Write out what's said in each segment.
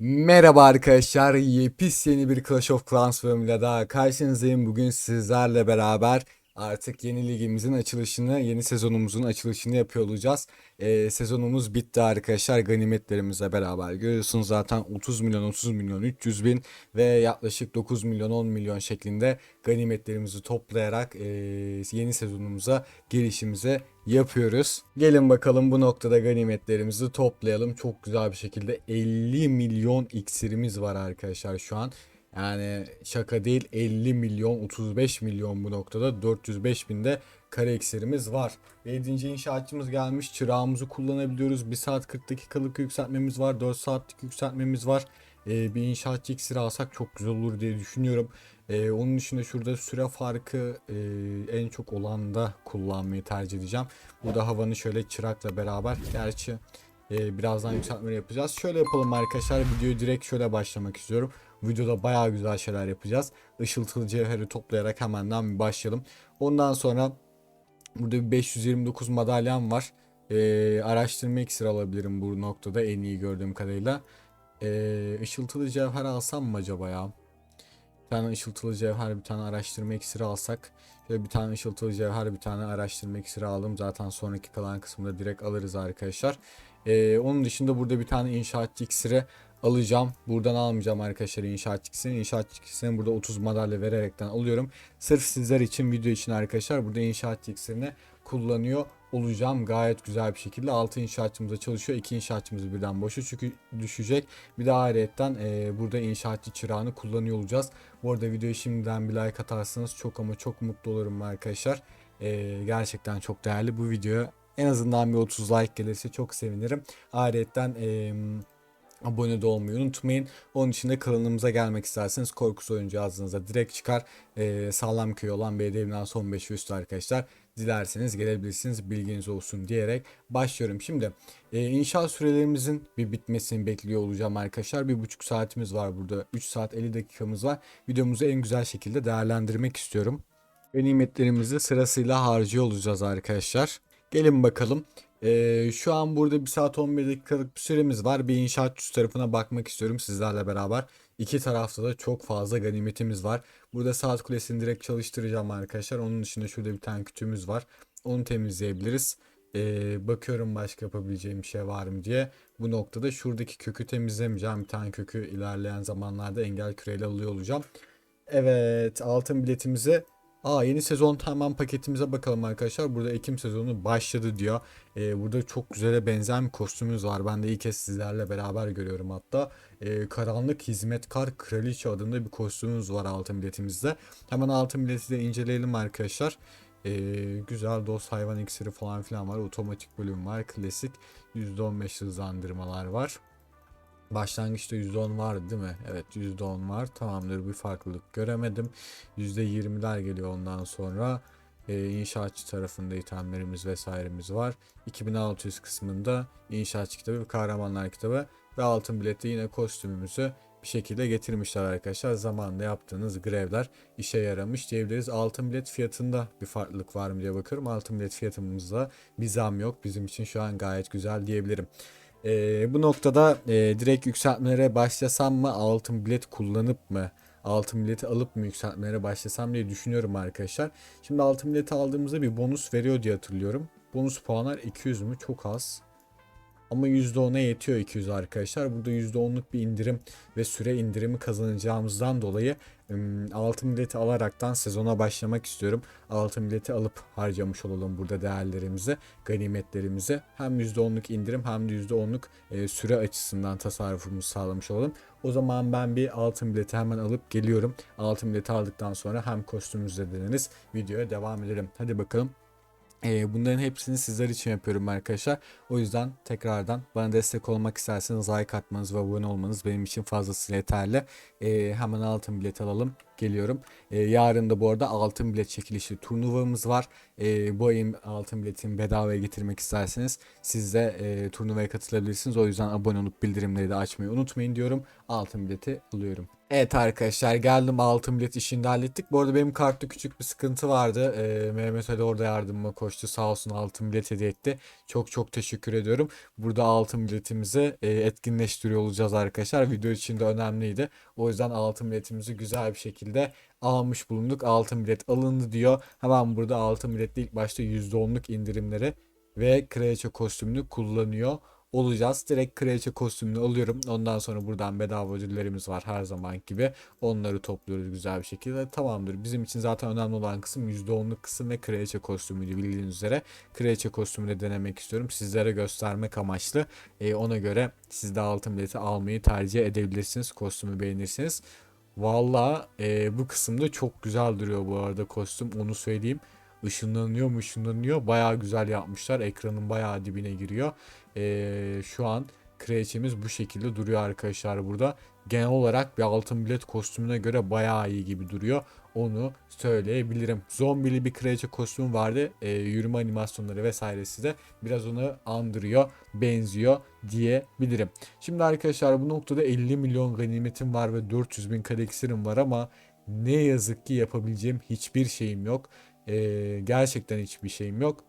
Merhaba arkadaşlar, yepis yeni bir Clash of Clans bölümüyle daha karşınızdayım. Bugün sizlerle beraber artık yeni ligimizin açılışını, yeni sezonumuzun açılışını yapıyor olacağız. Ee, sezonumuz bitti arkadaşlar, ganimetlerimizle beraber. Görüyorsunuz zaten 30 milyon, 30 milyon, 300 bin ve yaklaşık 9 milyon, 10 milyon şeklinde ganimetlerimizi toplayarak ee, yeni sezonumuza girişimize yapıyoruz. Gelin bakalım bu noktada ganimetlerimizi toplayalım. Çok güzel bir şekilde 50 milyon iksirimiz var arkadaşlar şu an. Yani şaka değil 50 milyon 35 milyon bu noktada 405 binde kare iksirimiz var. Ve 7. inşaatçımız gelmiş. Çırağımızı kullanabiliyoruz. 1 saat 40 dakikalık yükseltmemiz var. 4 saatlik yükseltmemiz var. Ee, bir inşaatçı iksiri alsak çok güzel olur diye düşünüyorum. Ee, onun dışında şurada süre farkı e, en çok olanda kullanmayı tercih edeceğim. Burada havanı şöyle çırakla beraber. Gerçi e, birazdan yükseltmeleri yapacağız. Şöyle yapalım arkadaşlar. Videoyu direkt şöyle başlamak istiyorum. Videoda bayağı güzel şeyler yapacağız. Işıltılı cevheri toplayarak hemenden bir başlayalım. Ondan sonra burada bir 529 madalyam var. E, araştırma iksiri alabilirim bu noktada en iyi gördüğüm kadarıyla. E, ışıltılı cevher alsam mı acaba ya? Bir tane ışıltılı cevher, bir tane araştırma iksiri alsak. Şöyle bir tane ışıltılı cevher, bir tane araştırma iksiri aldım. Zaten sonraki kalan kısımda direkt alırız arkadaşlar. Ee, onun dışında burada bir tane inşaatçı iksiri alacağım. Buradan almayacağım arkadaşlar inşaatçı. İnşaatçı burada 30 madalya vererekten alıyorum. Sırf sizler için, video için arkadaşlar burada inşaatçı kullanıyor olacağım gayet güzel bir şekilde. 6 inşaatçımıza çalışıyor. 2 inşaatçımız birden boşa çünkü düşecek. Bir de ayrıyetten e, burada inşaatçı çırağını kullanıyor olacağız. Bu arada videoyu şimdiden bir like atarsanız çok ama çok mutlu olurum arkadaşlar. E, gerçekten çok değerli bu videoya. En azından bir 30 like gelirse çok sevinirim. Ayrıyetten e, abone de olmayı unutmayın. Onun için de kanalımıza gelmek isterseniz Korkus Oyuncu yazdığınızda direkt çıkar. E, sağlam köy olan belediye binası son 5 üstü arkadaşlar. Dilerseniz gelebilirsiniz bilginiz olsun diyerek başlıyorum. Şimdi e, inşaat sürelerimizin bir bitmesini bekliyor olacağım arkadaşlar. Bir buçuk saatimiz var burada. 3 saat 50 dakikamız var. Videomuzu en güzel şekilde değerlendirmek istiyorum. Ve nimetlerimizi sırasıyla harcıyor olacağız arkadaşlar. Gelin bakalım. Ee, şu an burada 1 saat 11 dakikalık bir süremiz var. Bir inşaatçı tarafına bakmak istiyorum sizlerle beraber. İki tarafta da çok fazla ganimetimiz var. Burada saat kulesini direkt çalıştıracağım arkadaşlar. Onun dışında şurada bir tane kütüğümüz var. Onu temizleyebiliriz. Ee, bakıyorum başka yapabileceğim şey var mı diye. Bu noktada şuradaki kökü temizlemeyeceğim. Bir tane kökü ilerleyen zamanlarda engel küreyle alıyor olacağım. Evet altın biletimizi Aa yeni sezon tamam paketimize bakalım arkadaşlar. Burada Ekim sezonu başladı diyor. Ee, burada çok güzele benzeyen bir kostümümüz var. Ben de ilk kez sizlerle beraber görüyorum hatta. Ee, Karanlık Hizmetkar Kraliçe adında bir kostümümüz var altın biletimizde. Hemen altın bileti de inceleyelim arkadaşlar. Ee, güzel dost hayvan iksiri falan filan var. Otomatik bölüm var. Klasik %15 hızlandırmalar var. Başlangıçta %10 vardı değil mi? Evet %10 var. Tamamdır bir farklılık göremedim. %20'ler geliyor ondan sonra. Ee, inşaatçı tarafında itemlerimiz vesairemiz var. 2600 kısmında inşaatçı kitabı kahramanlar kitabı ve altın bilette yine kostümümüzü bir şekilde getirmişler arkadaşlar. Zamanında yaptığınız grevler işe yaramış diyebiliriz. Altın bilet fiyatında bir farklılık var mı diye bakıyorum. Altın bilet fiyatımızda bir zam yok. Bizim için şu an gayet güzel diyebilirim. Ee, bu noktada e, direkt yükseltmelere başlasam mı altın bilet kullanıp mı altın bileti alıp mı yükseltmelere başlasam diye düşünüyorum arkadaşlar. Şimdi altın bileti aldığımızda bir bonus veriyor diye hatırlıyorum. Bonus puanlar 200 mü? Çok az. Ama %10'a yetiyor 200 arkadaşlar. Burada %10'luk bir indirim ve süre indirimi kazanacağımızdan dolayı altın bileti alaraktan sezona başlamak istiyorum. Altın bileti alıp harcamış olalım burada değerlerimizi, ganimetlerimizi. Hem %10'luk indirim hem de %10'luk e, süre açısından tasarrufumuzu sağlamış olalım. O zaman ben bir altın bileti hemen alıp geliyorum. Altın bileti aldıktan sonra hem kostümümüzle deneriz. Videoya devam edelim. Hadi bakalım. Ee, bunların hepsini sizler için yapıyorum arkadaşlar. O yüzden tekrardan bana destek olmak isterseniz like atmanız ve abone olmanız benim için fazlasıyla yeterli. Ee, hemen altın bilet alalım. Geliyorum. Ee, yarın da bu arada altın bilet çekilişi turnuvamız var. Bu ayın altın biletini bedavaya getirmek isterseniz siz de e, turnuvaya katılabilirsiniz. O yüzden abone olup bildirimleri de açmayı unutmayın diyorum. Altın bileti alıyorum. Evet arkadaşlar geldim altın bilet işini de hallettik. Bu arada benim kartta küçük bir sıkıntı vardı. Ee, Mehmet Ali orada yardımıma koştu. Sağ olsun altın bilet hediye etti. Çok çok teşekkür ediyorum. Burada altın biletimizi e, etkinleştiriyor olacağız arkadaşlar. Video için de önemliydi. O yüzden altın biletimizi güzel bir şekilde almış bulunduk. Altın bilet alındı diyor. Hemen burada altın biletle ilk başta %10'luk indirimleri ve kraliçe kostümünü kullanıyor olacağız. Direkt kraliçe kostümünü alıyorum. Ondan sonra buradan bedava ödüllerimiz var her zaman gibi. Onları topluyoruz güzel bir şekilde. Tamamdır. Bizim için zaten önemli olan kısım %10'luk kısım ve kraliçe kostümüydü bildiğiniz üzere. Kraliçe kostümünü denemek istiyorum. Sizlere göstermek amaçlı. Ee, ona göre siz de altın bileti almayı tercih edebilirsiniz. Kostümü beğenirsiniz. Valla e, bu kısımda çok güzel duruyor bu arada kostüm onu söyleyeyim. Işınlanıyor mu ışınlanıyor. Baya güzel yapmışlar. Ekranın baya dibine giriyor. E, şu an kraliçemiz bu şekilde duruyor arkadaşlar burada. Genel olarak bir altın bilet kostümüne göre baya iyi gibi duruyor. Onu söyleyebilirim. Zombili bir kraliçe kostümü vardı. E, yürüme animasyonları vesairesi de biraz onu andırıyor, benziyor diyebilirim. Şimdi arkadaşlar bu noktada 50 milyon ganimetim var ve 400 bin kare iksirim var ama ne yazık ki yapabileceğim hiçbir şeyim yok. Ee, gerçekten hiçbir şeyim yok.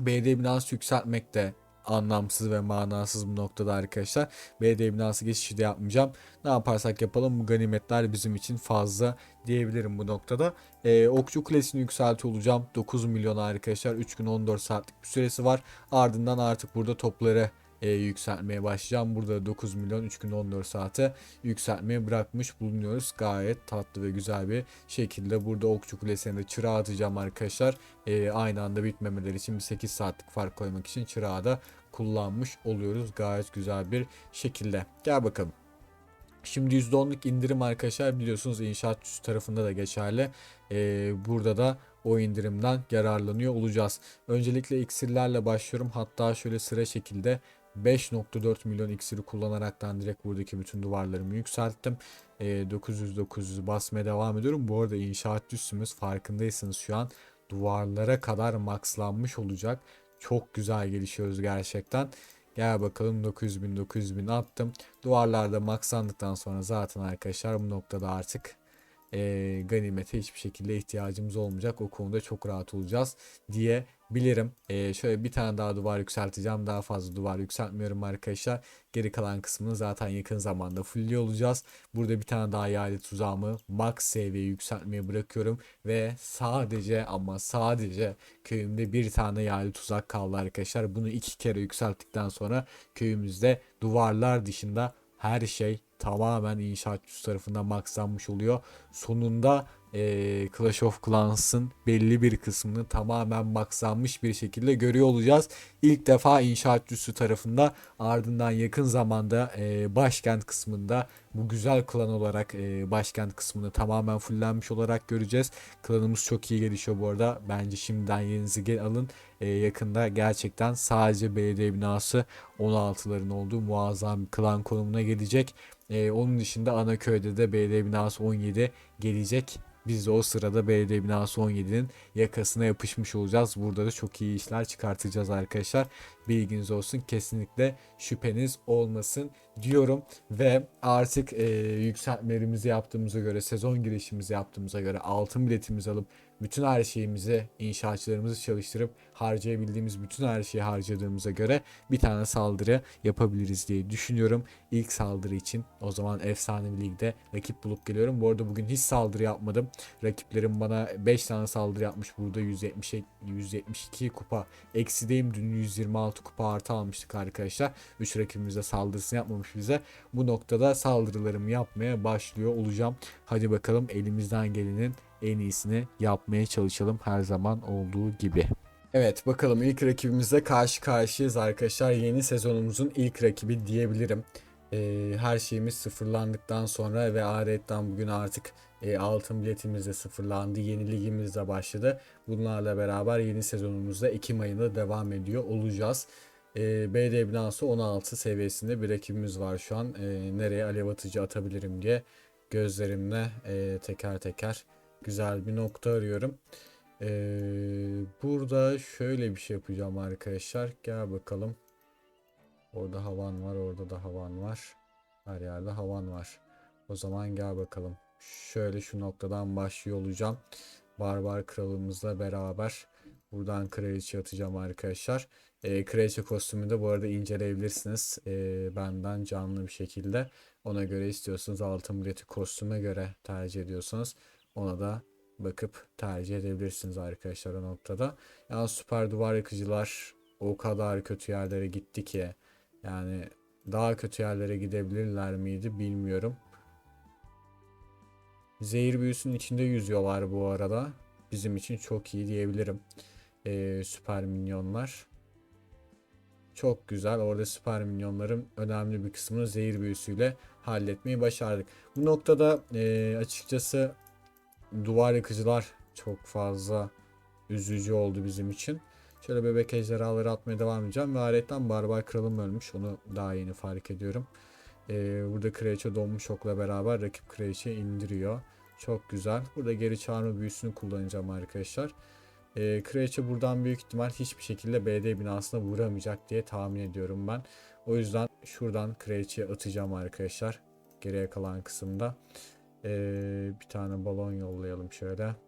BD binası yükseltmek de anlamsız ve manasız bu noktada arkadaşlar. BD binası geçişi de yapmayacağım. Ne yaparsak yapalım bu ganimetler bizim için fazla diyebilirim bu noktada. Ee, okçu kulesini yükselti olacağım. 9 milyon arkadaşlar. 3 gün 14 saatlik bir süresi var. Ardından artık burada topları e, yükseltmeye başlayacağım. Burada 9 milyon 3 gün 14 saate yükseltmeye bırakmış bulunuyoruz. Gayet tatlı ve güzel bir şekilde burada Okçu Kulesi'ne de çırağı atacağım arkadaşlar. E, aynı anda bitmemeleri için bir 8 saatlik fark koymak için çırağı da kullanmış oluyoruz. Gayet güzel bir şekilde. Gel bakalım. Şimdi %10'luk indirim arkadaşlar biliyorsunuz inşaat tarafında da geçerli. Ee, burada da o indirimden yararlanıyor olacağız. Öncelikle iksirlerle başlıyorum. Hatta şöyle sıra şekilde 5.4 milyon iksiri kullanaraktan direkt buradaki bütün duvarlarımı yükselttim. E, 900-900 basmaya devam ediyorum. Bu arada inşaat üstümüz farkındaysanız şu an duvarlara kadar maxlanmış olacak. Çok güzel gelişiyoruz gerçekten. Gel bakalım 900 bin 900 bin attım. Duvarlarda maxlandıktan sonra zaten arkadaşlar bu noktada artık e, ganimete hiçbir şekilde ihtiyacımız olmayacak. O konuda çok rahat olacağız diye bilirim. E, şöyle bir tane daha duvar yükselteceğim. Daha fazla duvar yükseltmiyorum arkadaşlar. Geri kalan kısmını zaten yakın zamanda fullliyor olacağız. Burada bir tane daha yaylı tuzağımı max seviye yükseltmeye bırakıyorum. Ve sadece ama sadece köyümde bir tane yaylı tuzak kaldı arkadaşlar. Bunu iki kere yükselttikten sonra köyümüzde duvarlar dışında her şey tamamen inşaatçı tarafından maxlanmış oluyor. Sonunda e, Clash of Clans'ın belli bir kısmını tamamen maxlanmış bir şekilde görüyor olacağız. İlk defa inşaatçısı tarafında ardından yakın zamanda e, başkent kısmında bu güzel klan olarak e, başkent kısmını tamamen fullenmiş olarak göreceğiz. Klanımız çok iyi gelişiyor bu arada. Bence şimdiden yerinizi alın. E, yakında gerçekten sadece belediye binası 16'ların olduğu muazzam bir klan konumuna gelecek. E, onun dışında ana köyde de belediye binası 17 gelecek. Biz de o sırada belediye binası 17'nin yakasına yapışmış olacağız. Burada da çok iyi işler çıkartacağız arkadaşlar. Bilginiz olsun. Kesinlikle şüpheniz olmasın diyorum. Ve artık e, yükseltmelerimizi yaptığımıza göre, sezon girişimizi yaptığımıza göre, altın biletimizi alıp bütün her şeyimizi, inşaatçılarımızı çalıştırıp harcayabildiğimiz bütün her şeyi harcadığımıza göre bir tane saldırı yapabiliriz diye düşünüyorum. İlk saldırı için o zaman efsane bir ligde rakip bulup geliyorum. Bu arada bugün hiç saldırı yapmadım. Rakiplerim bana 5 tane saldırı yapmış. Burada 170 172 kupa eksideyim. Dün 126 kupa artı almıştık arkadaşlar. 3 rakibimiz saldırısını yapmamış bize. Bu noktada saldırılarımı yapmaya başlıyor olacağım. Hadi bakalım elimizden gelenin en iyisini yapmaya çalışalım her zaman olduğu gibi. Evet bakalım ilk rakibimizle karşı karşıyayız arkadaşlar. Yeni sezonumuzun ilk rakibi diyebilirim. Ee, her şeyimiz sıfırlandıktan sonra ve adetten bugün artık e, altın biletimiz de sıfırlandı. Yeni ligimiz de başladı. Bunlarla beraber yeni sezonumuzda Ekim ayında devam ediyor olacağız. E, BD binası 16 seviyesinde bir rakibimiz var şu an. E, nereye alev atıcı atabilirim diye gözlerimle e, teker teker güzel bir nokta arıyorum. Ee, burada şöyle bir şey yapacağım arkadaşlar. Gel bakalım. Orada havan var, orada da havan var. Her yerde havan var. O zaman gel bakalım. Şöyle şu noktadan başlıyor olacağım. Barbar kralımızla beraber buradan kraliçe atacağım arkadaşlar. E, kraliçe kostümü de bu arada inceleyebilirsiniz. E, benden canlı bir şekilde. Ona göre istiyorsanız altın bileti kostüme göre tercih ediyorsanız ona da bakıp tercih edebilirsiniz arkadaşlar o noktada. Yani süper duvar yıkıcılar o kadar kötü yerlere gitti ki yani daha kötü yerlere gidebilirler miydi bilmiyorum. Zehir büyüsünün içinde yüzüyorlar bu arada. Bizim için çok iyi diyebilirim. Ee, süper minyonlar. Çok güzel. Orada süper minyonların önemli bir kısmını zehir büyüsüyle halletmeyi başardık. Bu noktada e, açıkçası duvar yıkıcılar çok fazla üzücü oldu bizim için. Şöyle bebek ejderhaları atmaya devam edeceğim. Ve ayetten barbar kralım ölmüş. Onu daha yeni fark ediyorum. Ee, burada kraliçe donmuş okla beraber rakip kraliçe indiriyor. Çok güzel. Burada geri çağırma büyüsünü kullanacağım arkadaşlar. Ee, kraliçe buradan büyük ihtimal hiçbir şekilde BD binasına vuramayacak diye tahmin ediyorum ben. O yüzden şuradan kraliçeye atacağım arkadaşlar. Geriye kalan kısımda. Ee, bir tane balon yollayalım şöyle.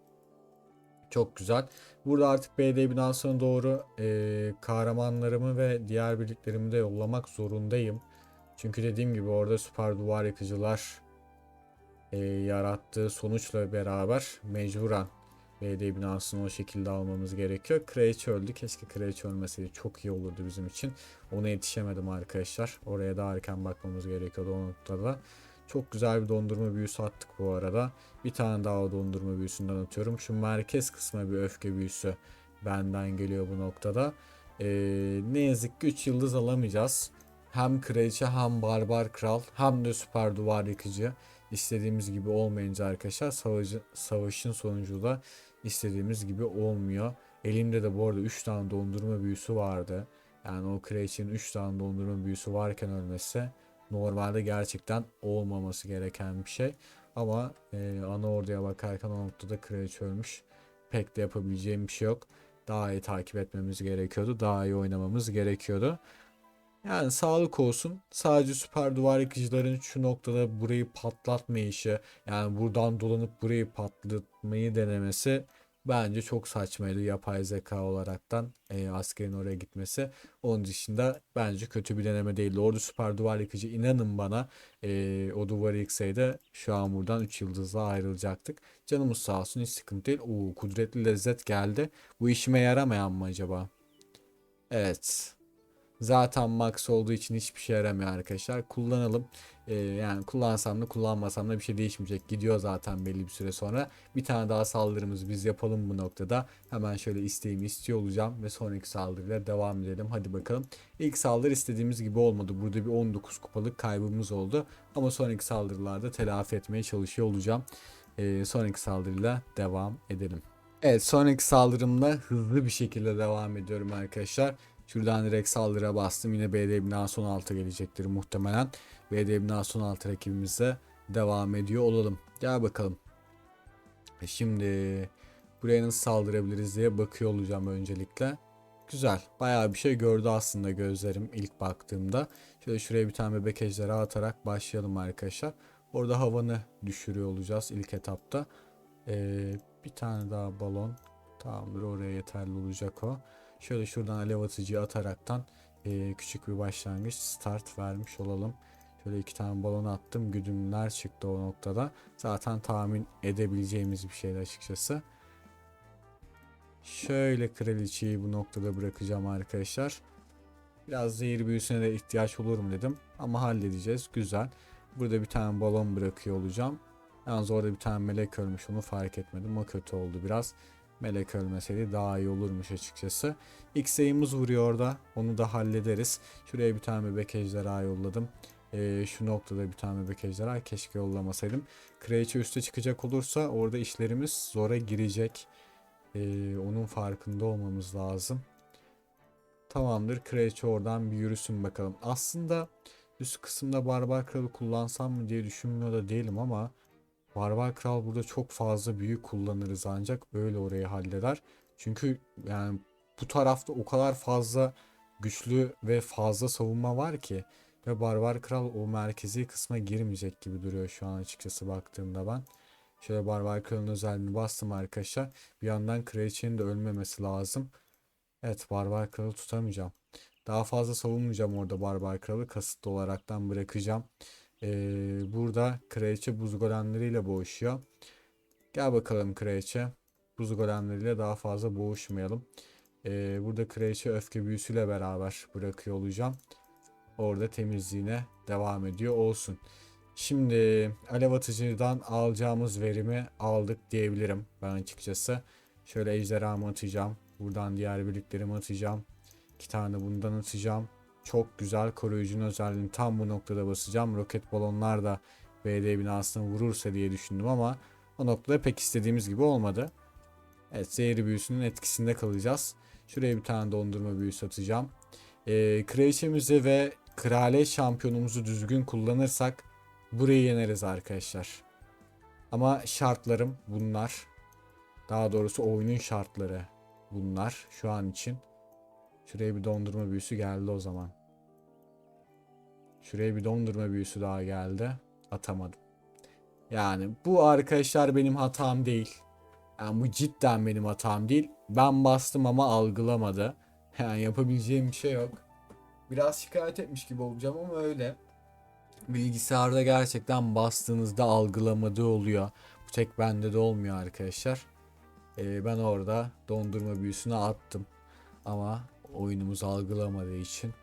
Çok güzel. Burada artık BD binasına doğru e, kahramanlarımı ve diğer birliklerimi de yollamak zorundayım. Çünkü dediğim gibi orada süper duvar yıkıcılar e, yarattığı sonuçla beraber mecburen BD binasını o şekilde almamız gerekiyor. Kraliçe öldü. Keşke Kraliçe ölmeseydi. Çok iyi olurdu bizim için. Ona yetişemedim arkadaşlar. Oraya daha erken bakmamız gerekiyordu o noktada. Çok güzel bir dondurma büyüsü attık bu arada. Bir tane daha dondurma büyüsünden atıyorum. Şu merkez kısmına bir öfke büyüsü benden geliyor bu noktada. Ee, ne yazık ki 3 yıldız alamayacağız. Hem kraliçe hem barbar kral hem de süper duvar yıkıcı. İstediğimiz gibi olmayınca arkadaşlar savaşı, savaşın sonucu da istediğimiz gibi olmuyor. Elimde de bu arada 3 tane dondurma büyüsü vardı. Yani o kraliçenin 3 tane dondurma büyüsü varken ölmesi normalde gerçekten olmaması gereken bir şey. Ama e, ana orduya bakarken o noktada kraliçe ölmüş. Pek de yapabileceğim bir şey yok. Daha iyi takip etmemiz gerekiyordu. Daha iyi oynamamız gerekiyordu. Yani sağlık olsun. Sadece süper duvar yıkıcıların şu noktada burayı patlatmayışı, yani buradan dolanıp burayı patlatmayı denemesi bence çok saçmaydı yapay zeka olaraktan e, askerin oraya gitmesi. Onun dışında bence kötü bir deneme değildi. Orada süper duvar yıkıcı inanın bana e, o duvarı yıksaydı şu an buradan 3 yıldızla ayrılacaktık. Canımız sağ olsun hiç sıkıntı değil. Oo, kudretli lezzet geldi. Bu işime yaramayan mı acaba? Evet. Zaten max olduğu için hiçbir şey yaramıyor arkadaşlar. Kullanalım. Ee, yani kullansam da kullanmasam da bir şey değişmeyecek. Gidiyor zaten belli bir süre sonra. Bir tane daha saldırımızı biz yapalım bu noktada. Hemen şöyle isteğimi istiyor olacağım ve sonraki saldırıyla devam edelim. Hadi bakalım. İlk saldırı istediğimiz gibi olmadı. Burada bir 19 kupalık kaybımız oldu. Ama sonraki saldırılarda telafi etmeye çalışıyor olacağım. Ee, sonraki saldırıyla devam edelim. Evet sonraki saldırımla hızlı bir şekilde devam ediyorum arkadaşlar. Şuradan direkt saldırıya bastım. Yine BD binası 16 gelecektir muhtemelen. BD binası 16 rakibimize devam ediyor olalım. Gel bakalım. E şimdi buraya nasıl saldırabiliriz diye bakıyor olacağım öncelikle. Güzel. Bayağı bir şey gördü aslında gözlerim ilk baktığımda. Şöyle şuraya bir tane bebek ejderha atarak başlayalım arkadaşlar. Orada havanı düşürüyor olacağız ilk etapta. Ee, bir tane daha balon. Tamamdır oraya yeterli olacak o. Şöyle şuradan alev atıcıyı ataraktan e, küçük bir başlangıç start vermiş olalım. Şöyle iki tane balon attım. Güdümler çıktı o noktada. Zaten tahmin edebileceğimiz bir şeydi açıkçası. Şöyle kraliçeyi bu noktada bırakacağım arkadaşlar. Biraz zehir büyüsüne de ihtiyaç olur mu dedim. Ama halledeceğiz. Güzel. Burada bir tane balon bırakıyor olacağım. Yalnız orada bir tane melek ölmüş. Onu fark etmedim. O kötü oldu biraz. Melek ölmeseydi daha iyi olurmuş açıkçası. X sayımız vuruyor orada. Onu da hallederiz. Şuraya bir tane bebek ejderha yolladım. Ee, şu noktada bir tane bebek ejderha keşke yollamasaydım. Kraliçe üste çıkacak olursa orada işlerimiz zora girecek. Ee, onun farkında olmamız lazım. Tamamdır. Kraliçe oradan bir yürüsün bakalım. Aslında üst kısımda barbar kralı kullansam mı diye düşünmüyor da değilim ama Barbar Kral burada çok fazla büyük kullanırız ancak öyle orayı halleder. Çünkü yani bu tarafta o kadar fazla güçlü ve fazla savunma var ki Ve Barbar Kral o merkezi kısma girmeyecek gibi duruyor şu an açıkçası baktığımda ben. Şöyle Barbar Kral'ın özelliğini bastım arkadaşlar. Bir yandan Kraliçenin de ölmemesi lazım. Evet Barbar Kral'ı tutamayacağım. Daha fazla savunmayacağım orada Barbar Kral'ı. Kasıtlı olaraktan bırakacağım. Ee, burada Kraliçe buz golemleriyle boğuşuyor. Gel bakalım Kraliçe. Buz golemleriyle daha fazla boğuşmayalım. Ee, burada Kraliçe öfke büyüsüyle beraber bırakıyor olacağım. Orada temizliğine devam ediyor olsun. Şimdi alev atıcıdan alacağımız verimi aldık diyebilirim ben açıkçası. Şöyle ejderhamı atacağım. Buradan diğer birliklerimi atacağım. İki tane bundan atacağım. Çok güzel koruyucunun özelliğini tam bu noktada basacağım. Roket balonlar da BD binasına vurursa diye düşündüm ama o noktada pek istediğimiz gibi olmadı. Evet zehri büyüsünün etkisinde kalacağız. Şuraya bir tane dondurma büyüsü atacağım. Ee, kraliçemizi ve kraliyet şampiyonumuzu düzgün kullanırsak burayı yeneriz arkadaşlar. Ama şartlarım bunlar. Daha doğrusu oyunun şartları bunlar şu an için. Şuraya bir dondurma büyüsü geldi o zaman. Şuraya bir dondurma büyüsü daha geldi. Atamadım. Yani bu arkadaşlar benim hatam değil. Yani bu cidden benim hatam değil. Ben bastım ama algılamadı. Yani yapabileceğim bir şey yok. Biraz şikayet etmiş gibi olacağım ama öyle. Bilgisayarda gerçekten bastığınızda algılamadığı oluyor. Bu tek bende de olmuyor arkadaşlar. Ee, ben orada dondurma büyüsünü attım. Ama oyunumuz algılamadığı için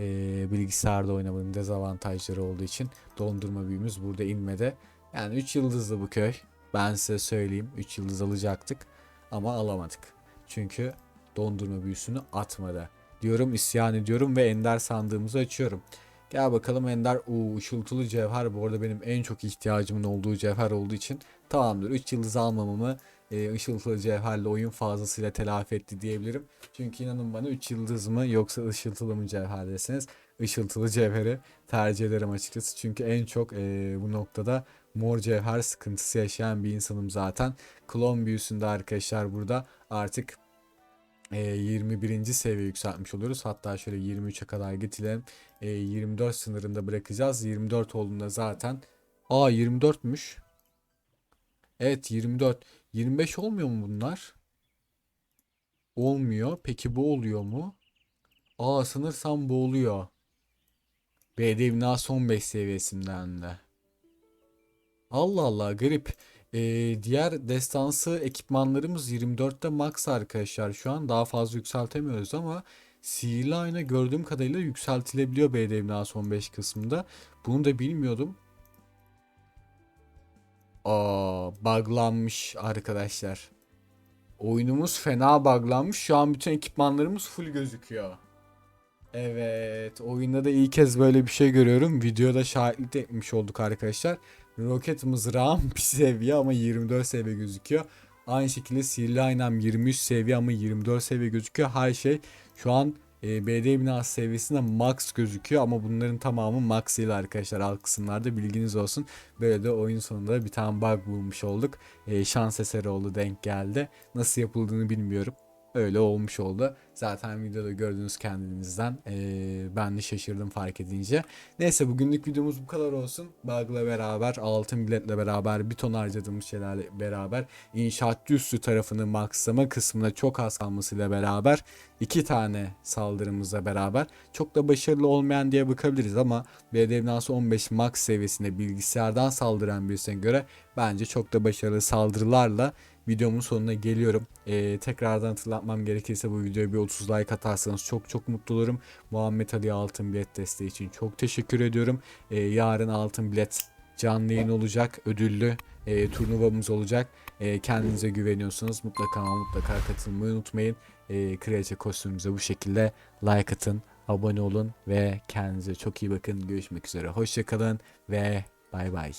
ee, bilgisayarda oynamanın dezavantajları olduğu için dondurma büyümüz burada inmedi. Yani 3 yıldızlı bu köy. Ben size söyleyeyim 3 yıldız alacaktık ama alamadık. Çünkü dondurma büyüsünü atmadı. Diyorum isyan ediyorum ve ender sandığımızı açıyorum. Gel bakalım Ender. Uuu ışıltılı cevher bu arada benim en çok ihtiyacımın olduğu cevher olduğu için tamamdır. 3 yıldız almamamı e, ışıltılı cevherle oyun fazlasıyla telafi etti diyebilirim. Çünkü inanın bana 3 yıldız mı yoksa ışıltılı mı cevher deseniz ışıltılı cevheri tercih ederim açıkçası. Çünkü en çok e, bu noktada mor cevher sıkıntısı yaşayan bir insanım zaten. Klon büyüsünde arkadaşlar burada artık e, 21. seviye yükseltmiş oluyoruz. Hatta şöyle 23'e kadar getirelim. E, 24 sınırında bırakacağız. 24 olduğunda zaten Aa 24'müş. Evet 24. 25 olmuyor mu bunlar? Olmuyor. Peki bu oluyor mu? Aa sanırsam bu oluyor. BD binası 15 seviyesinden de. Allah Allah garip. Ee, diğer destansı ekipmanlarımız 24'te max arkadaşlar. Şu an daha fazla yükseltemiyoruz ama sihirli ayna gördüğüm kadarıyla yükseltilebiliyor BD binası 15 kısmında. Bunu da bilmiyordum. Aa, buglanmış arkadaşlar. Oyunumuz fena buglanmış. Şu an bütün ekipmanlarımız full gözüküyor. Evet, oyunda da ilk kez böyle bir şey görüyorum. Videoda şahitlik etmiş olduk arkadaşlar. Roket mızrağım bir seviye ama 24 seviye gözüküyor. Aynı şekilde sihirli aynam 23 seviye ama 24 seviye gözüküyor. Her şey şu an e, BD binası seviyesinde max gözüküyor ama bunların tamamı max değil arkadaşlar alt kısımlarda bilginiz olsun. Böyle de oyun sonunda bir tane bug bulmuş olduk. E, şans eseri oldu denk geldi. Nasıl yapıldığını bilmiyorum. Öyle olmuş oldu. Zaten videoda gördünüz kendinizden. Ee, ben de şaşırdım fark edince. Neyse bugünlük videomuz bu kadar olsun. Bug'la beraber, altın biletle beraber, bir ton harcadığımız şeylerle beraber inşaat üstü tarafını makslama kısmına çok az kalmasıyla beraber iki tane saldırımızla beraber çok da başarılı olmayan diye bakabiliriz ama BD Binası 15 max seviyesinde bilgisayardan saldıran birisine göre bence çok da başarılı saldırılarla videomun sonuna geliyorum. Ee, tekrardan hatırlatmam gerekirse bu videoya bir 30 like atarsanız çok çok mutlu olurum. Muhammed Ali Altın Bilet desteği için çok teşekkür ediyorum. Ee, yarın Altın Bilet canlı yayın olacak. Ödüllü e, turnuvamız olacak. E, kendinize güveniyorsanız mutlaka mutlaka katılmayı unutmayın. E, Kraliçe kostümümüze bu şekilde like atın, abone olun ve kendinize çok iyi bakın. Görüşmek üzere. Hoşçakalın ve bay bay.